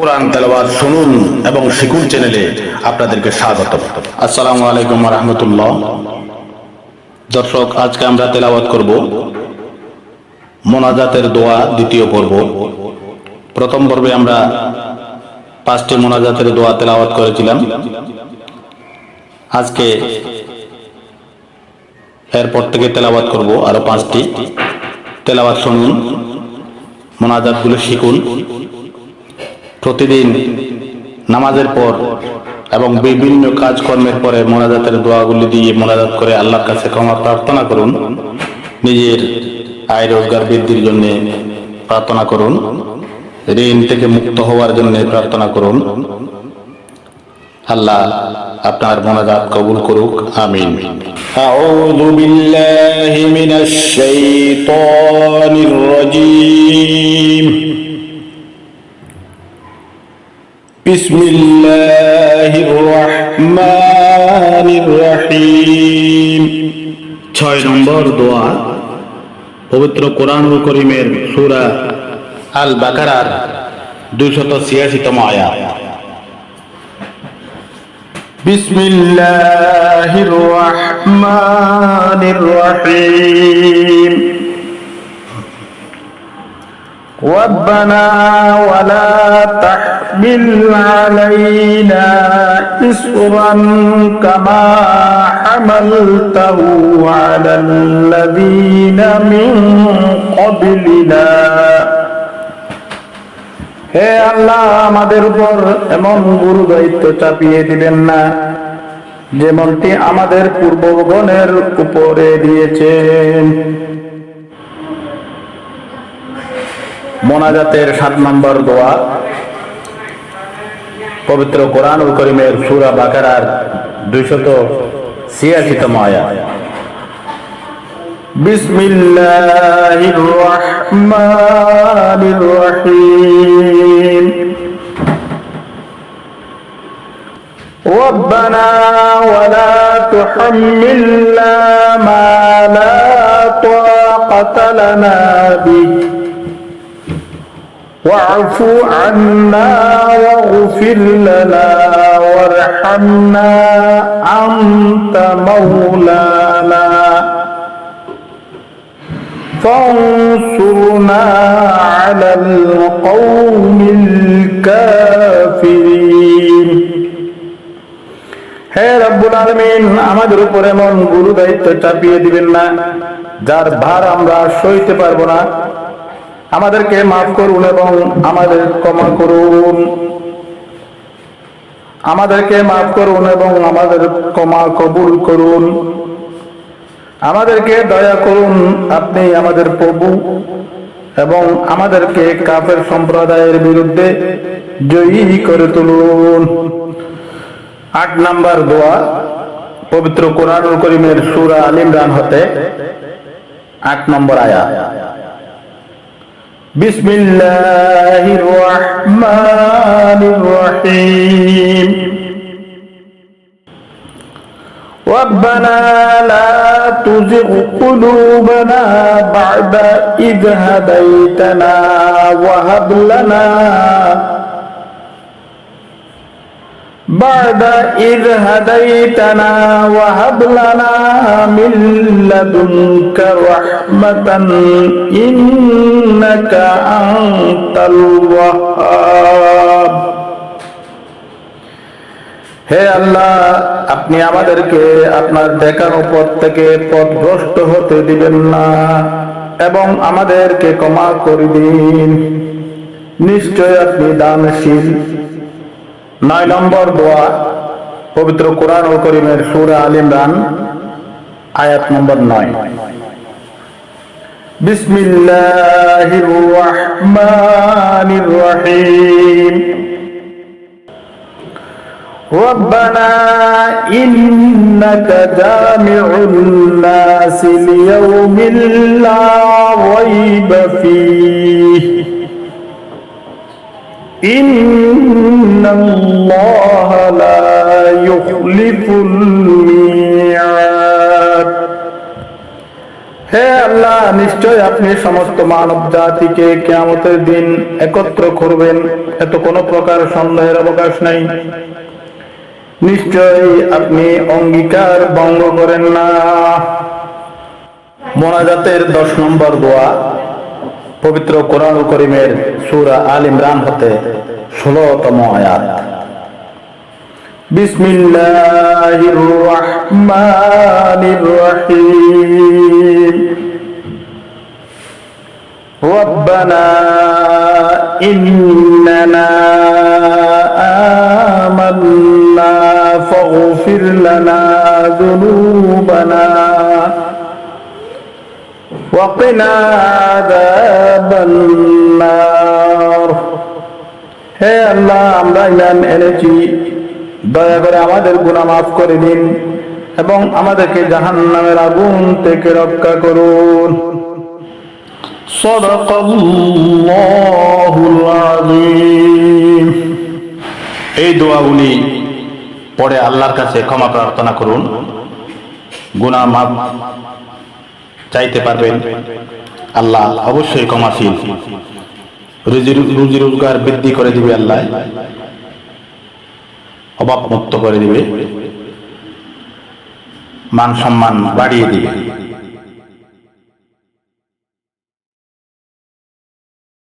কোরআন তেলাওয়াত শুনুন এবং শিকুন চ্যানেলে আপনাদেরকে স্বাগত আসসালামু আলাইকুম রহমতুল্লাহ। দর্শক, আজকে আমরা তেলাওয়াত করব মোনাজাতের দোয়া দ্বিতীয় পর্ব। প্রথম পর্বে আমরা পাঁচটি মোনাজাতের দোয়া তেলাওয়াত করেছিলাম। আজকে এরপর থেকে তেলাওয়াত করব আরও পাঁচটি। তেলাওয়াত শুনুন, মোনাজাতগুলো শিখুন। প্রতিদিন নামাজের পর এবং বিভিন্ন কাজকর্মের পরে মোনাজাতের দোয়াগুলি দিয়ে মোনাজাত করে আল্লাহর কাছে ক্ষমা প্রার্থনা করুন নিজের আয় রোজগার বৃদ্ধির জন্য প্রার্থনা করুন ঋণ থেকে মুক্ত হওয়ার জন্য প্রার্থনা করুন আল্লাহ আপনার মোনাজাত কবুল করুক আমিন أعوذ بالله من الشيطان الرجيم بسم الله الرحمن الرحيم ছয় নম্বর দোয়া পবিত্র কোরআনুল করিমের সূরা আল বাকারার দুইশত ছিয়াশিতম আয়াত بسم الله الرحمن الرحيم ربنا ولا تحمل علينا إسرا كما حملته على الذين من قبلنا হে আল্লাহ আমাদের উপর এমন গুরু দায়িত্ব চাপিয়ে দিবেন না যেমনটি আমাদের পূর্বগণের উপরে দিয়েছেন মোনাজাতের সাত নম্বর দোয়া পবিত্র কোরআনুল করিমের সুরা বাকারার দুইশত ছিয়াশিতম আয়া بسم الله الرحمن الرحيم ربنا ولا تحملنا ما لا طاقة لنا به واعف عنا واغفر لنا وارحمنا أنت مولانا فانصرنا على القوم الكافرين হে রব্বুল আলমিন আমাদের উপর এমন গুরু দায়িত্ব চাপিয়ে দিবেন না যার ভার আমরা সইতে পারবো না আমাদেরকে মাফ করুন এবং আমাদের ক্ষমা করুন। আমাদেরকে মাফ করুন এবং আমাদের ক্ষমা কবুল করুন। আমাদেরকে দয়া করুন, আপনি আমাদের প্রভু এবং আমাদেরকে কাফের সম্প্রদায়ের বিরুদ্ধে জয়ী করে তুলুন। আট নাম্বার দোয়া, পবিত্র কোরআনুল করিমের সুরা আল ইমরান হতে আট নম্বর আয়া بسم الله الرحمن الرحيم. ربنا لا تزغ قلوبنا بعد إذ هديتنا وهب لنا بعد إذ هديتنا وهب لنا من لدنك رحمة إنك أنت الوهاب হে আল্লাহ আপনি আমাদেরকে আপনার দেখানো পথ থেকে পথভ্রষ্ট হতে দিবেন না এবং আমাদেরকে ক্ষমা করে দিন নিশ্চয় আপনি দানশীল নয় নম্বর দোয়া পবিত্র কোরআন ও করিমের সুরা আল ইমরান আয়াত নম্বর নয় বিসমিল্লাহির রহমানির রহিম ربنا إنك جامع الناس ليوم لا ريب فيه إن الله لا يخلف الميعاد হে আল্লাহ নিশ্চয় আপনি সমস্ত মানব জাতিকে কেয়ামতের দিন একত্র করবেন এত কোনো প্রকার সন্দেহের অবকাশ নাই নিশ্চয় আপনি অঙ্গীকার ভঙ্গ করেন না মোনাজাতের দশ নম্বর দোয়া পবিত্র কোরআন করিমের সুরা আল ইমরান হতে ষোলতম আয়াত বিসমিল্লাহির রহমানির রহিম ربنا إننا آمنا فاغفر لنا ذنوبنا وقنا عذاب النار হে আল্লাহ আমরা ইমান এনেছি দয়া করে আমাদের গুনাহ মাফ করে দিন এবং আমাদেরকে জাহান্নামের আগুন থেকে রক্ষা করুন সদাকাল্লাহুল আযীম এই দোয়াগুলি পরে আল্লাহর কাছে ক্ষমা প্রার্থনা করুন গুনাহ মাফ চাইতে পারবেন। আল্লাহ অবশ্যই ক্ষমাশীল। রুজি রুজি রোজগার বৃদ্ধি করে দিবে আল্লাহ। অভাব মুক্ত করে দিবে। মান সম্মান বাড়িয়ে দিবে।